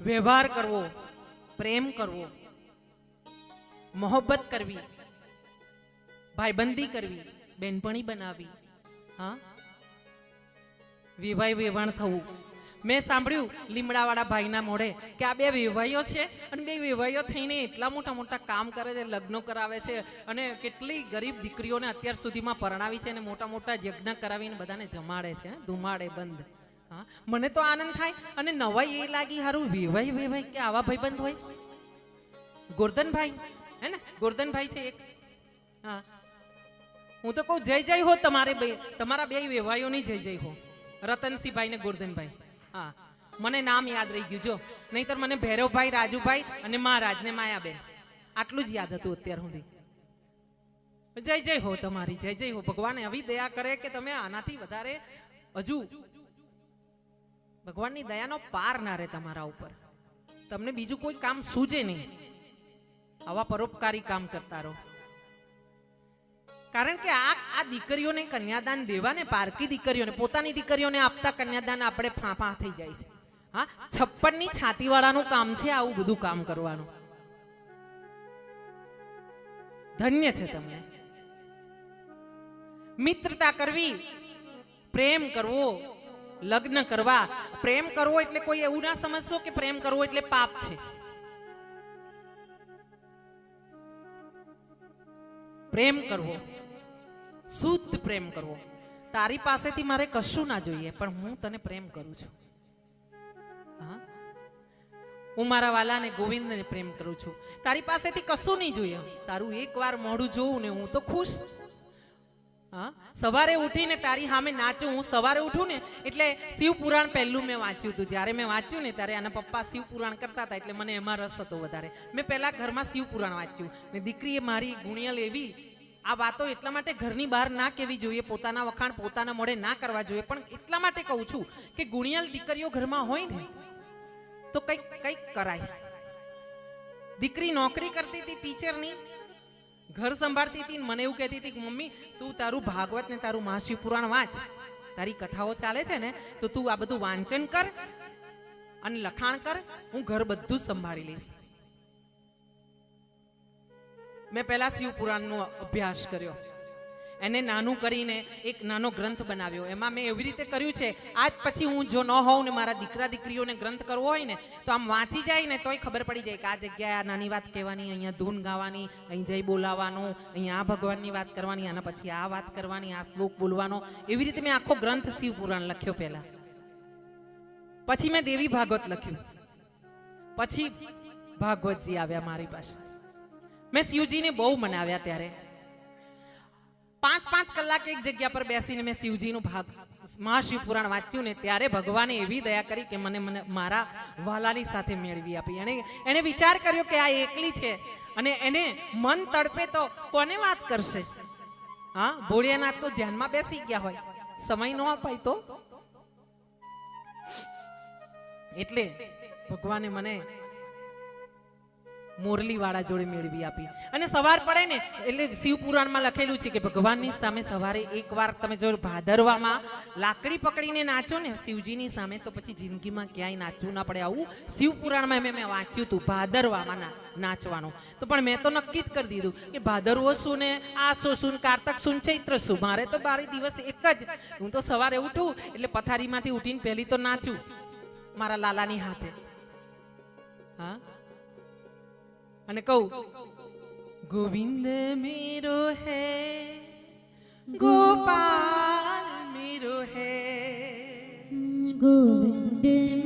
વ્યવહાર કરવો, પ્રેમ કરવો, મોહબ્બત કરવી, ભાઈબંધી કરવી, બેનપણી બનાવી હા? વિવાહ વેવાણ થવું. મેં સાંભળ્યું લીમડાવાળા ભાઈના મોઢે કે આ બે વિવાહીઓ છે અને બે વિવાહીઓ થઈને એટલા મોટા મોટા કામ કરે છે, લગ્નો કરાવે છે અને કેટલી ગરીબ દીકરીઓને અત્યાર સુધીમાં પરણાવી છે અને મોટા મોટા યજ્ઞ કરાવીને બધાને જમાડે છે ધુમાડે, બંધ. હા? મને તો આનંદ થાય. અને નવાઈ એ લાગી હારું વેવાય વેવાય કે આવા ભાઈબંધ હોય? ગોરધનભાઈ, હે ને? ગોરધનભાઈ છે એક. હા. હું તો કહું, જય જય હો તમારે બે, તમારા બે વેવાયોની જય જય હો. રતનસિંહભાઈ ને ગોરધનભાઈ. હા. મને નામ યાદ રહી ગયું, જો. નહીતર મને ભૈરવભાઈ, રાજુભાઈ અને મહારાજ ને માયાબેન. આટલું જ યાદ હતું અત્યાર સુધી. જય જય હો તમારી, જય જય હો. ભગવાન આવી દયા કરે કે તમે આનાથી વધારે હજુ ભગવાનની દયાનો પાર ના રહે તમારા ઉપર. તમને બીજું કોઈ કામ સૂજે નહીં. આવા પરોપકારી કામ કરતા રહો. કારણ કે આ આ દીકરીઓને કન્યાદાન દેવાને પારકી દીકરીઓને, પોતાની દીકરીઓને આપતા કન્યાદાન આપણે ફાંફા થઈ જાય છે. હા? છપ્પનની છાતીવાળાનું કામ છે આવું બધું કામ કરવાનું. ધન્ય છે તમને. મિત્રતા કરવી, પ્રેમ કરવો લગ્ન કરવા. પ્રેમ કરવો એટલે કોઈ એવું ના સમજશો કે પ્રેમ કરવો એટલે પાપ છે. પ્રેમ કરવો. શુદ્ધ પ્રેમ કરવો. તારી પાસેથી મારે કશું ના જોઈએ, પણ હું તને પ્રેમ કરું છું. હા? હું મારા વાલાને ગોવિંદને પ્રેમ કરું છું. તારી પાસેથી કશું નહીં જોઈએ. તારું એકવાર મોઢું જોઉં ને હું તો ખુશ. હા? સવારે ઉઠીને તારી સામે નાચું, હું સવારે ઉઠું ને, એટલે શિવ પુરાણ પહેલું મેં વાંચ્યું હતું. જ્યારે મેં વાંચ્યું ને, ત્યારે આના પપ્પા શિવ પુરાણ કરતા હતા, એટલે મને એમાં રસ હતો વધારે. મેં પહેલા ઘરમાં શિવ પુરાણ વાંચ્યું. ને દીકરીએ મારી ગુણિયલ એવી, આ વાતો એટલા માટે ઘરની બહાર ના કહેવી જોઈએ, પોતાના વખાણ પોતાના મોઢે ના કરવા જોઈએ. પણ એટલા માટે કહું છું કે ગુણિયલ દીકરીઓ ઘરમાં હોય ને, તો કંઈક કંઈક કરાય. દીકરી નોકરી કરતી હતી, ટીચરની ઘર સંભાળતી હતી મને એવું કહેતી હતી કે, મમ્મી, તું તારું ભાગવત ને તારું મહાશિવ પુરાણ વાંચ. તારી કથાઓ ચાલે છે ને, તો તું આ બધું વાંચન કર અને લખાણ કર. હું ઘર બધું સંભાળી લઈશ. મેં પહેલા શિવ પુરાણનો અભ્યાસ કર્યો. એને નાનું કરીને એક નાનો ગ્રંથ બનાવ્યો. એમાં મેં એવી રીતે કર્યું છે, આજ પછી હું જો ન હોઉં ને મારા દીકરા દીકરીઓને ગ્રંથ કરવો હોય ને, તો આમ વાંચી જાય ને તોય ખબર પડી જાય કે આ જગ્યાએ આ નાની વાત કહેવાની, અહીંયા ધૂન ગાવાની, અહીં જય બોલાવાનું, અહીંયા આ ભગવાનની વાત કરવાની, આના પછી આ વાત કરવાની, આ શ્લોક બોલવાનો. એવી રીતે મેં આખો ગ્રંથ શિવ પુરાણ લખ્યો પહેલા. પછી મેં દેવી ભાગવત લખ્યું. પછી ભાગવતજી આવ્યા મારી પાસે. મેં શિવજીને બહુ મનાવ્યા ત્યારે. પાંચ પાંચ કલાક એક જગ્યા પર બેસીને મેં શિવજીનું ભાગ મહાશિવ પુરાણ વાંચ્યું ને ત્યારે ભગવાને એવી દયા કરી કે મને મને મારા વાલાની સાથે મેળવી આપી. એને એને વિચાર કર્યો કે આ એકલી છે અને એને મન તડપે તો કોને વાત કરશે? હા, ભોળિયાનાથ તો ધ્યાનમાં બેસી ગયા હોય. સમય ન અપાય તો? એટલે ભગવાને મને મોરલી વાળા જોડે મેળવી આપી. અને સવાર પડે ને, એટલે શિવ પુરાણમાં લખેલું છે કે ભગવાનની સામે સવારે એકવાર તમે જો ભાદરવામાં લાકડી પકડીને નાચો ને, શિવજીની સામે તો પછી જિંદગીમાં ક્યાંય નાચવું ના પડે આવું શિવપુરાણમાં મેં મેં વાંચ્યું હતું, ભાદરવામાં નાચવાનું. તો પણ મેં તો નક્કી જ કરી દીધું કે ભાદરવો શું ને આ શું શું કારતક શું ચૈત્ર શું? મારે તો બારે દિવસ એક જ. હું તો સવારે ઉઠું, એટલે પથારીમાંથી ઉઠીને પહેલી તો નાચું, મારા લાલાની હાથે. હા? અને કહું ગોવિંદ મેરો હે ગોપાલ મેરો હે. ગોવિંદ